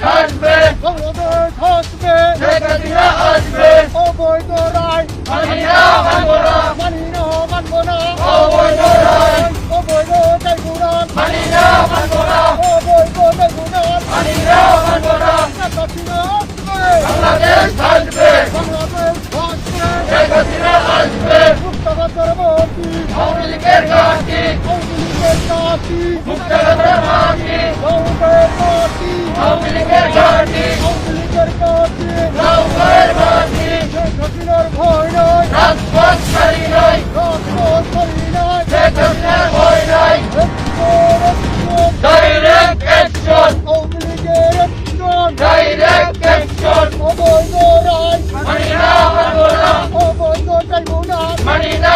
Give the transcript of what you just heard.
আসবে বাংলাদেশ আসবে শেখ হাসিনা আসবে। অবৈধ রায়। মানি না মানবো না। মানি না মানবো না। অবৈধ রায়। অবৈধ ট্রাইব্যুনাল। মানি না মানবো না। অবৈধ ট্রাইব্যুনাল। মানি না মানবো না। শেখ হাসিনা আসবে। বাংলাদেশ আসবে বাংলাদেশ আসবে শেখ হাসিনা আসবে। মুক্তবা পরবর্তী আওয়ামী লীগের কাছে আওয়ামী লীগের কাছে মুক্তবা পরবর্তী মনমোহন মানি না মানব না